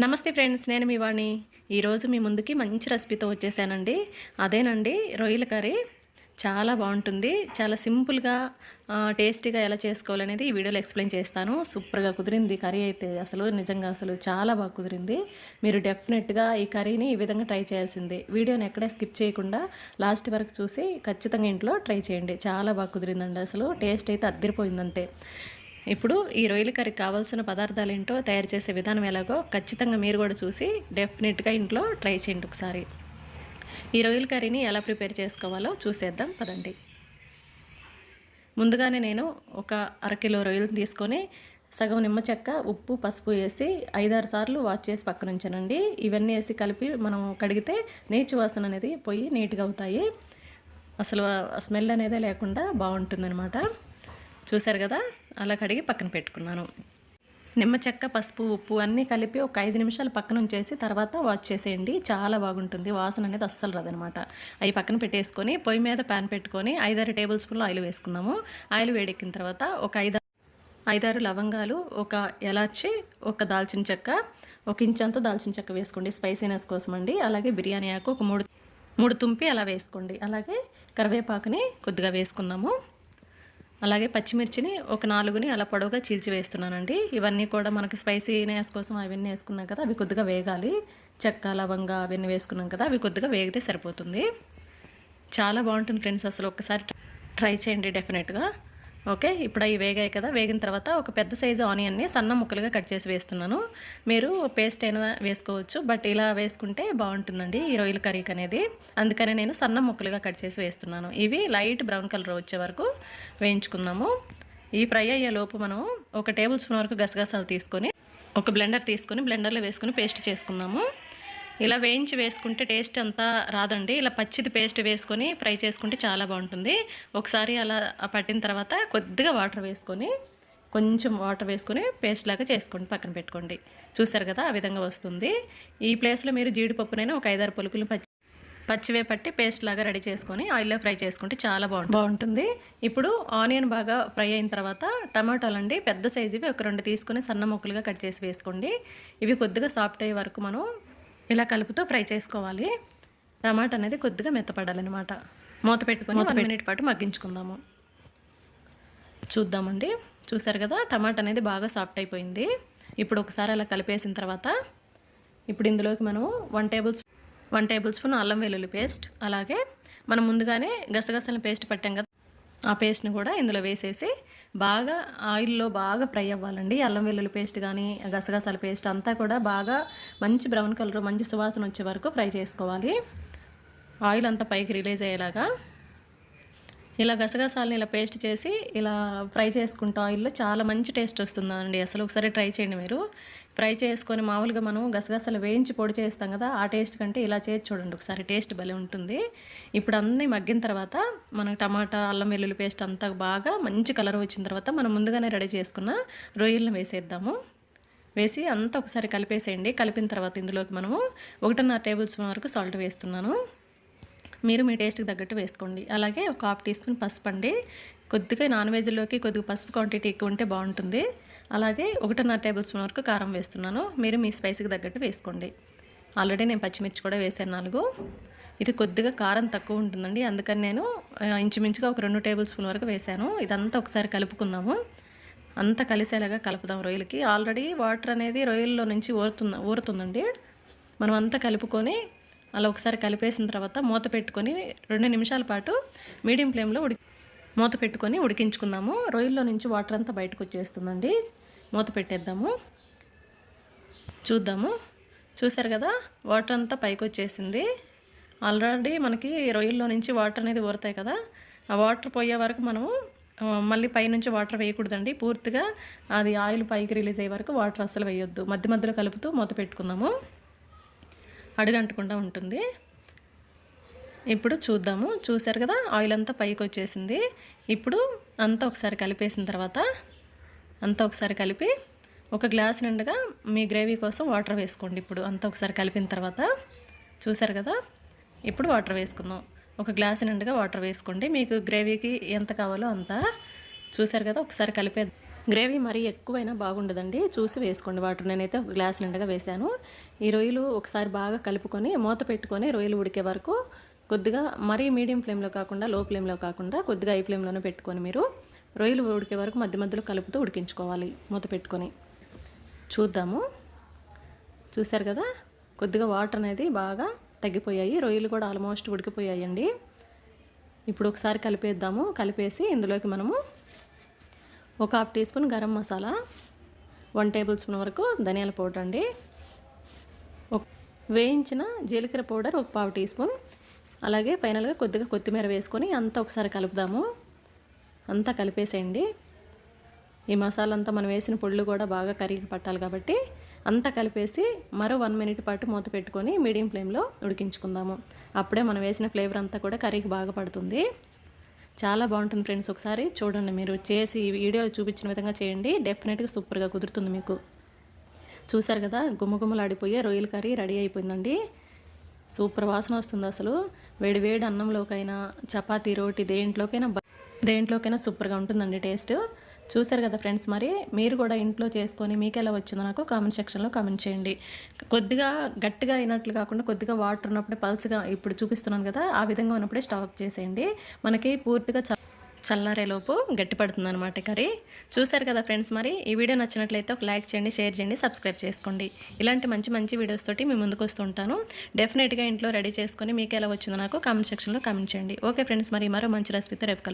నమస్తే ఫ్రెండ్స్ నేను మీ వాణి. ఈరోజు మీ ముందుకి మంచి రెసిపీతో వచ్చేసానండి. అదేనండి రొయ్యల కర్రీ. చాలా బాగుంటుంది. చాలా సింపుల్గా టేస్టీగా ఎలా చేసుకోవాలనేది ఈ వీడియోలో ఎక్స్ప్లెయిన్ చేస్తాను. సూపర్గా కుదిరింది కర్రీ అయితే. అసలు నిజంగా అసలు చాలా బాగా కుదిరింది. మీరు డెఫినెట్గా ఈ కర్రీని ఈ విధంగా ట్రై చేయాల్సిందే. వీడియోని ఎక్కడే స్కిప్ చేయకుండా లాస్ట్ వరకు చూసి ఖచ్చితంగా ఇంట్లో ట్రై చేయండి. చాలా బాగా కుదిరిందండి. అసలు టేస్ట్ అయితే అద్దరిపోయిందంతే. ఇప్పుడు ఈ రొయ్యల కర్రీ కావాల్సిన పదార్థాలు ఏంటో తయారు చేసే విధానం ఎలాగో ఖచ్చితంగా మీరు కూడా చూసి డెఫినెట్గా ఇంట్లో ట్రై చేయండి ఒకసారి. ఈ రొయ్యల కర్రీని ఎలా ప్రిపేర్ చేసుకోవాలో చూసేద్దాం పదండి. ముందుగానే నేను ఒక అరకిలో రొయ్యలు తీసుకొని సగం నిమ్మ చెక్క ఉప్పు పసుపు వేసి ఐదారు సార్లు వాష్ చేసి పక్కన ఉంచానండి. ఇవన్నీ వేసి కలిపి మనం కడిగితే నీచు వాసన అనేది పోయి నీట్గా అవుతాయి. అసలు స్మెల్ అనేది లేకుండా బాగుంటుందన్నమాట. చూశారు కదా? అలా కడిగి పక్కన పెట్టుకున్నాను. నిమ్మ చెక్క పసుపు ఉప్పు అన్నీ కలిపి ఒక ఐదు నిమిషాలు పక్కన ఉంచేసి తర్వాత వాష్ చేసేయండి. చాలా బాగుంటుంది. వాసన అనేది అస్సలు రాదనమాట. అవి పక్కన పెట్టేసుకొని పొయ్యి మీద ప్యాన్ పెట్టుకొని ఐదారు టేబుల్ స్పూన్లు ఆయిల్ వేసుకుందాము. ఆయిల్ వేడెక్కిన తర్వాత ఒక ఐదు ఐదారు లవంగాలు ఒక ఎలాచి ఒక దాల్చిన చెక్క ఒక ఇంచంత దాల్చిన చెక్క వేసుకోండి. స్పైసీనెస్ కోసం అండి అలాగే బిర్యానీ ఆకు ఒక మూడు మూడు తుంపి అలా వేసుకోండి. అలాగే కరివేపాకుని కొద్దిగా వేసుకుందాము. అలాగే పచ్చిమిర్చిని ఒక నాలుగుని అలా పొడవుగా చీల్చి వేస్తున్నానండి. ఇవన్నీ కూడా మనకి స్పైసీనెస్ కోసం అవన్నీ వేసుకున్నాం కదా అవి కొద్దిగా వేగాలి. చెక్క లవంగా అవన్నీ వేసుకున్నాం కదా అవి కొద్దిగా వేగితే సరిపోతుంది. చాలా బాగుంటుంది ఫ్రెండ్స్ అసలు ఒకసారి ట్రై చేయండి డెఫినెట్గా. ఓకే ఇప్పుడు అవి వేగాయి కదా. వేగిన తర్వాత ఒక పెద్ద సైజు ఆనియన్ని సన్న ముక్కలుగా కట్ చేసి వేస్తున్నాను. మీరు పేస్ట్ అయినా వేసుకోవచ్చు బట్ ఇలా వేసుకుంటే బాగుంటుందండి ఈ రొయ్యల కర్రీకి అనేది అందుకనే నేను సన్న ముక్కలుగా కట్ చేసి వేస్తున్నాను. ఇవి లైట్ బ్రౌన్ కలర్ వచ్చే వరకు వేయించుకుందాము. ఈ ఫ్రై అయ్యే లోపు మనం ఒక టేబుల్ స్పూన్ వరకు గసగసాలు తీసుకొని ఒక బ్లెండర్ తీసుకొని బ్లెండర్లో వేసుకొని పేస్ట్ చేసుకుందాము. ఇలా వేయించి వేసుకుంటే టేస్ట్ అంతా రాదండి. ఇలా పచ్చిది పేస్ట్ వేసుకొని ఫ్రై చేసుకుంటే చాలా బాగుంటుంది. ఒకసారి అలా పట్టిన తర్వాత కొద్దిగా వాటర్ వేసుకొని కొంచెం వాటర్ వేసుకొని పేస్ట్ లాగా చేసుకోండి పక్కన పెట్టుకోండి. చూసారు కదా ఆ విధంగా వస్తుంది. ఈ ప్లేస్లో మీరు జీడిపప్పునైనా ఒక ఐదారు పొలుకులు పచ్చి పచ్చివే పట్టి పేస్ట్ లాగా రెడీ చేసుకొని ఆయిల్లో ఫ్రై చేసుకుంటే చాలా బాగుంటుంది బాగుంటుంది. ఇప్పుడు ఆనియన్ బాగా ఫ్రై అయిన తర్వాత టమాటాలు అండి పెద్ద సైజువి ఒక రెండు తీసుకొని సన్న ముక్కలుగా కట్ చేసి వేసుకోండి. ఇవి కొద్దిగా సాఫ్ట్ అయ్యే వరకు మనం ఇలా కలుపుతూ ఫ్రై చేసుకోవాలి. టమాటా అనేది కొద్దిగా మెత్తపడాలన్నమాట. మూత పెట్టుకొని వన్ మినిట్ పాటు మగ్గించుకుందాము. చూద్దామండి. చూసారు కదా టమాటా అనేది బాగా సాఫ్ట్ అయిపోయింది. ఇప్పుడు ఒకసారి అలా కలిపేసిన తర్వాత ఇప్పుడు ఇందులోకి మనం one tablespoon one tablespoon అల్లం వెల్లుల్లి పేస్ట్ అలాగే మనం ముందుగానే గసగసాల పేస్ట్ పట్టాం కదా ఆ పేస్ట్ని కూడా ఇందులో వేసేసి బాగా ఆయిల్లో బాగా ఫ్రై అవ్వాలండి. అల్లం వెల్లుల్లి పేస్ట్ కానీ గసగసాల పేస్ట్ అంతా కూడా బాగా మంచి బ్రౌన్ కలర్ మంచి సువాసన వచ్చే వరకు ఫ్రై చేసుకోవాలి. ఆయిల్ అంతా పైకి రిలీజ్ అయ్యేలాగా ఇలా గసగసాలని ఇలా పేస్ట్ చేసి ఇలా ఫ్రై చేసుకుంటాం ఆయిల్లో చాలా మంచి టేస్ట్ వస్తుందండి. అసలు ఒకసారి ట్రై చేయండి మీరు. ఫ్రై చేసుకొని మామూలుగా మనం గసగసాలు వేయించి పొడి చేస్తాం కదా ఆ టేస్ట్ కంటే ఇలా చేసి చూడండి ఒకసారి. టేస్ట్ భలే ఉంటుంది. ఇప్పుడు అన్నీ మగ్గిన తర్వాత మనం టమాటా అల్లం వెల్లుల్లి పేస్ట్ అంతా బాగా మంచి కలర్ వచ్చిన తర్వాత మనం ముందుగానే రెడీ చేసుకున్న రొయ్యలను వేసేద్దాము. వేసి అంతా ఒకసారి కలిపేసేయండి. కలిపిన తర్వాత ఇందులోకి మనము ఒకటిన్నర టేబుల్ స్పూన్ వరకు సాల్ట్ వేస్తున్నాను. మీరు మీ టేస్ట్కి తగ్గట్టు వేసుకోండి. అలాగే ఒక హాఫ్ టీ స్పూన్ పసుపు అండి. కొద్దిగా నాన్ వెజ్లోకి కొద్దిగా పసుపు క్వాంటిటీ ఎక్కువ ఉంటే బాగుంటుంది. అలాగే ఒకటిన్నర టేబుల్ స్పూన్ వరకు కారం వేస్తున్నాను. మీరు మీ స్పైస్కి తగ్గట్టు వేసుకోండి. ఆల్రెడీ నేను పచ్చిమిర్చి కూడా వేసాను నాలుగు. ఇది కొద్దిగా కారం తక్కువ ఉంటుందండి. అందుకని నేను ఇంచుమించుగా ఒక రెండు టేబుల్ స్పూన్ వరకు వేసాను. ఇదంతా ఒకసారి కలుపుకుందాము. అంతా కలిసేలాగా కలుపుదాం రొయ్యలకి. ఆల్రెడీ వాటర్ అనేది రొయ్యల్లో నుంచి ఊరుతుంది ఊరుతుందండి. మనం అంతా కలుపుకొని అలా ఒకసారి కలిపేసిన తర్వాత మూత పెట్టుకొని రెండు నిమిషాల పాటు మీడియం ఫ్లేమ్లో ఉడి మూత పెట్టుకొని ఉడికించుకుందాము. రొయ్యల్లో నుంచి వాటర్ అంతా బయటకు వచ్చేస్తుందండి. మూత పెట్టేద్దాము. చూద్దాము. చూసారు కదా? వాటర్ అంతా పైకి వచ్చేసింది. ఆల్రెడీ మనకి రొయ్యల్లో నుంచి వాటర్ అనేది ఊరుతాయి కదా? ఆ వాటర్ పోయే వరకు మనము మళ్ళీ పైనుంచి వాటర్ వేయకూడదండి. పూర్తిగా అది ఆయిల్ పైకి రిలీజ్ అయ్యే వరకు వాటర్ అసలు వేయొద్దు. మధ్య మధ్యలో కలుపుతూ మూత పెట్టుకుందాము. అడుగంటకుండా ఉంటుంది. ఇప్పుడు చూద్దాము. చూసారు కదా ఆయిల్ అంతా పైకి వచ్చేసింది. ఇప్పుడు అంతా ఒకసారి కలిపేసిన తర్వాత అంతా ఒకసారి కలిపి ఒక గ్లాస్ నిండుగా మీ గ్రేవీ కోసం వాటర్ వేసుకోండి ఇప్పుడు. అంతా ఒకసారి కలిపిన తర్వాత చూసారు కదా? ఇప్పుడు వాటర్ వేసుకుందాం. ఒక గ్లాస్ నిండుగా వాటర్ వేసుకోండి. మీకు గ్రేవీకి ఎంత కావాలో అంత. చూసారు కదా ఒకసారి కలిపే గ్రేవీ మరీ ఎక్కువైనా బాగుండదండి. చూసి వేసుకోండి. వాటర్ నేనైతే ఒక గ్లాస్ నిండగా వేశాను. ఈ రొయ్యలు ఒకసారి బాగా కలుపుకొని మూత పెట్టుకొని రొయ్యలు ఉడికే వరకు కొద్దిగా మరీ మీడియం ఫ్లేమ్లో కాకుండా లో ఫ్లేమ్లో కాకుండా కొద్దిగా ఐ ఫ్లేమ్లోనే పెట్టుకొని మీరు రొయ్యలు ఉడికే వరకు మధ్య మధ్యలో కలుపుతూ ఉడికించుకోవాలి మూత పెట్టుకొని. చూద్దాము. చూశారు కదా? కొద్దిగా వాటర్ అనేది బాగా తగ్గిపోయాయి. రొయ్యలు కూడా ఆల్మోస్ట్ ఉడికిపోయాయండి. ఇప్పుడు ఒకసారి కలిపేద్దాము. కలిపేసి ఇందులోకి మనము ఒక half teaspoon garam masala one tablespoon వరకు ధనియాల పౌడర్ అండి. వేయించిన జీలకర్ర పౌడర్ ఒక పావు టీ స్పూన్ అలాగే ఫైనల్గా కొద్దిగా కొత్తిమీర వేసుకొని అంతా ఒకసారి కలుపుదాము. అంతా కలిపేసేయండి. ఈ మసాలా అంతా మనం వేసిన పొళ్ళు కూడా బాగా కరిగి పట్టాలి కాబట్టి అంతా కలిపేసి మరో వన్ మినిట్ పాటు మూత పెట్టుకొని మీడియం ఫ్లేమ్లో ఉడికించుకుందాము. అప్పుడే మనం వేసిన ఫ్లేవర్ అంతా కూడా కర్రీకి బాగా పడుతుంది. చాలా బాగుంటుంది ఫ్రెండ్స్ ఒకసారి చూడండి మీరు చేసి వీడియో వీడియోలో చూపించిన విధంగా చేయండి. డెఫినెట్గా సూపర్గా కుదురుతుంది మీకు. చూసారు కదా గుమ్మగుమ్మలాడిపోయే రొయ్యల కర్రీ రెడీ అయిపోయిందండి. సూపర్ వాసన వస్తుంది అసలు. వేడి వేడి అన్నంలోకైనా చపాతీ రోటి దేంట్లోకైనా దేంట్లోకైనా సూపర్గా ఉంటుందండి టేస్ట్. చూసారు కదా ఫ్రెండ్స్ మరి మీరు కూడా ఇంట్లో చేసుకొని మీకు ఎలా వచ్చిందో నాకు కామెంట్ సెక్షన్లో కామెంట్ చేయండి. కొద్దిగా గట్టిగా అయినట్లు కాకుండా కొద్దిగా వాటర్ ఉన్నప్పుడే పల్స్గా ఇప్పుడు చూపిస్తున్నాను కదా ఆ విధంగా ఉన్నప్పుడే స్టాప్ చేసేయండి. మనకి పూర్తిగా చ చల్లారేలోపు గట్టిపడుతుంది అనమాట కర్రీ. చూశారు కదా ఫ్రెండ్స్ మరి ఈ వీడియో నచ్చినట్లయితే ఒక లైక్ చేయండి షేర్ చేయండి సబ్స్క్రైబ్ చేసుకోండి. ఇలాంటి మంచి మంచి వీడియోస్ తోటి మీ ముందుకు వస్తుంటాను డెఫినెట్గా ఇంట్లో రెడీ చేసుకొని మీకు ఎలా వచ్చిందో నాకు కామెంట్ సెక్షన్లో కామెంట్ చేయండి. ఓకే ఫ్రెండ్స్ మరి మరో మంచి రెసిపీతో రేపు